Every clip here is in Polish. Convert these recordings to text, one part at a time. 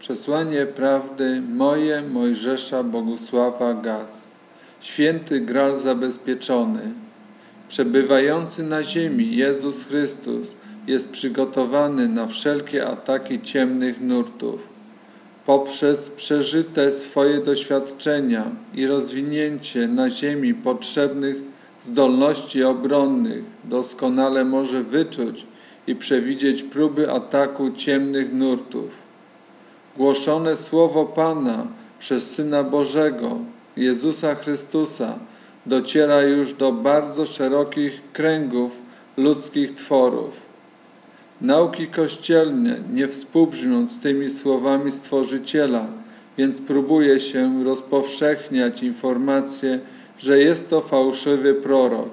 Przesłanie prawdy moje Mojżesza Bogusława Gaz. Święty Gral zabezpieczony. Przebywający na ziemi Jezus Chrystus jest przygotowany na wszelkie ataki ciemnych nurtów. Poprzez przeżyte swoje doświadczenia i rozwinięcie na ziemi potrzebnych zdolności obronnych doskonale może wyczuć i przewidzieć próby ataku ciemnych nurtów głoszone słowo Pana przez Syna Bożego, Jezusa Chrystusa, dociera już do bardzo szerokich kręgów ludzkich tworów. Nauki kościelne nie współbrzmią z tymi słowami Stworzyciela, więc próbuje się rozpowszechniać informację, że jest to fałszywy prorok.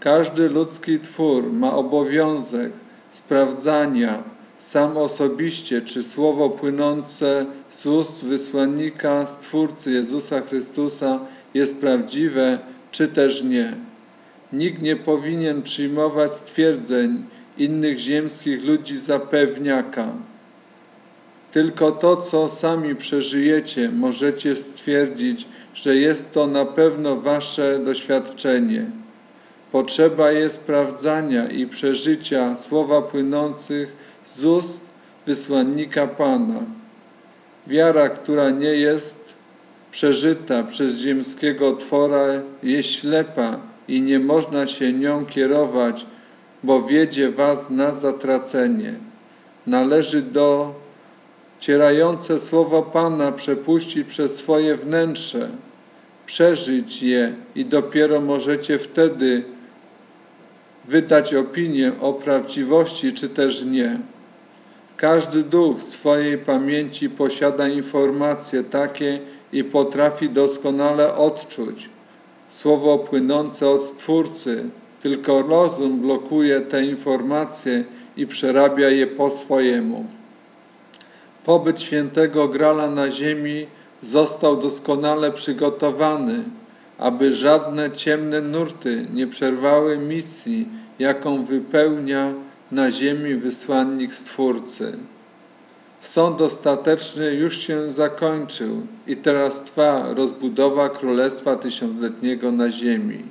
Każdy ludzki twór ma obowiązek sprawdzania, sam osobiście, czy słowo płynące z ust wysłannika, Stwórcy Jezusa Chrystusa jest prawdziwe, czy też nie. Nikt nie powinien przyjmować stwierdzeń innych ziemskich ludzi za pewniaka. Tylko to, co sami przeżyjecie, możecie stwierdzić, że jest to na pewno wasze doświadczenie. Potrzeba jest sprawdzania i przeżycia słowa płynących z ust wysłannika Pana. Wiara, która nie jest przeżyta przez ziemskiego twora, jest ślepa i nie można się nią kierować, bo wiedzie was na zatracenie. Należy do cierające słowo Pana przepuścić przez swoje wnętrze, przeżyć je i dopiero możecie wtedy wydać opinię o prawdziwości czy też nie. Każdy duch swojej pamięci posiada informacje takie i potrafi doskonale odczuć słowo płynące od Stwórcy, tylko rozum blokuje te informacje i przerabia je po swojemu. Pobyt świętego Grala na ziemi został doskonale przygotowany, aby żadne ciemne nurty nie przerwały misji, jaką wypełnia na ziemi wysłannik Stwórcy. Sąd ostateczny już się zakończył i teraz trwa rozbudowa Królestwa Tysiącletniego na ziemi.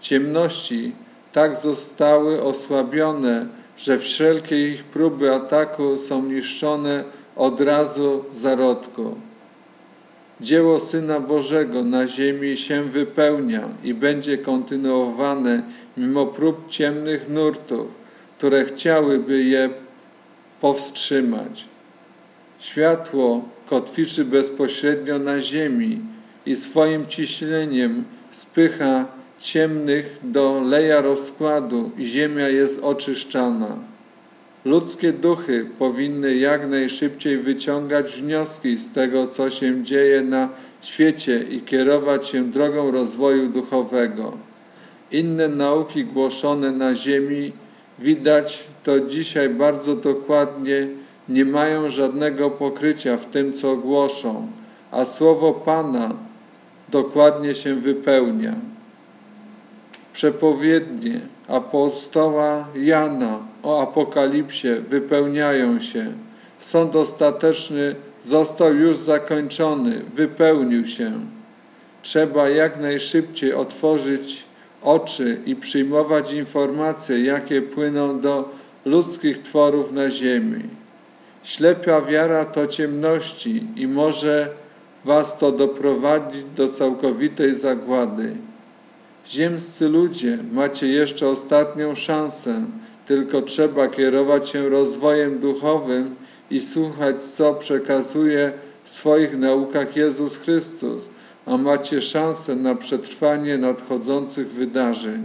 Ciemności tak zostały osłabione, że wszelkie ich próby ataku są niszczone od razu w zarodku. Dzieło Syna Bożego na ziemi się wypełnia i będzie kontynuowane mimo prób ciemnych nurtów które chciałyby je powstrzymać. Światło kotwiczy bezpośrednio na ziemi i swoim ciśnieniem spycha ciemnych do leja rozkładu i ziemia jest oczyszczana. Ludzkie duchy powinny jak najszybciej wyciągać wnioski z tego, co się dzieje na świecie i kierować się drogą rozwoju duchowego. Inne nauki głoszone na ziemi Widać to dzisiaj bardzo dokładnie, nie mają żadnego pokrycia w tym, co głoszą, a słowo Pana dokładnie się wypełnia. Przepowiednie apostoła Jana o Apokalipsie wypełniają się. Sąd ostateczny został już zakończony, wypełnił się. Trzeba jak najszybciej otworzyć oczy i przyjmować informacje, jakie płyną do ludzkich tworów na ziemi. Ślepa wiara to ciemności i może was to doprowadzić do całkowitej zagłady. Ziemscy ludzie, macie jeszcze ostatnią szansę, tylko trzeba kierować się rozwojem duchowym i słuchać, co przekazuje w swoich naukach Jezus Chrystus – a macie szansę na przetrwanie nadchodzących wydarzeń.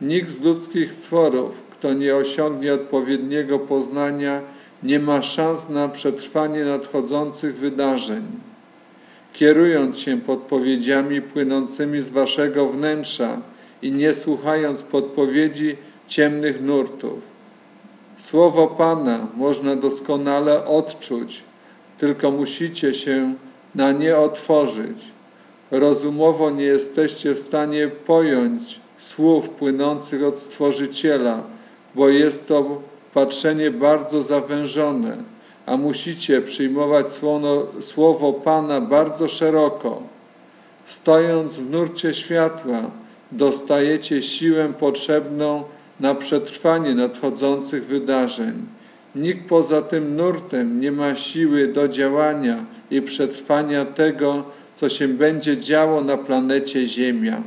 Nikt z ludzkich tworów, kto nie osiągnie odpowiedniego poznania, nie ma szans na przetrwanie nadchodzących wydarzeń. Kierując się podpowiedziami płynącymi z waszego wnętrza i nie słuchając podpowiedzi ciemnych nurtów. Słowo Pana można doskonale odczuć, tylko musicie się na nie otworzyć rozumowo nie jesteście w stanie pojąć słów płynących od Stworzyciela, bo jest to patrzenie bardzo zawężone. a musicie przyjmować słowo, słowo Pana bardzo szeroko. Stojąc w nurcie światła, dostajecie siłę potrzebną na przetrwanie nadchodzących wydarzeń. Nikt poza tym nurtem nie ma siły do działania i przetrwania tego, co się będzie działo na planecie Ziemia.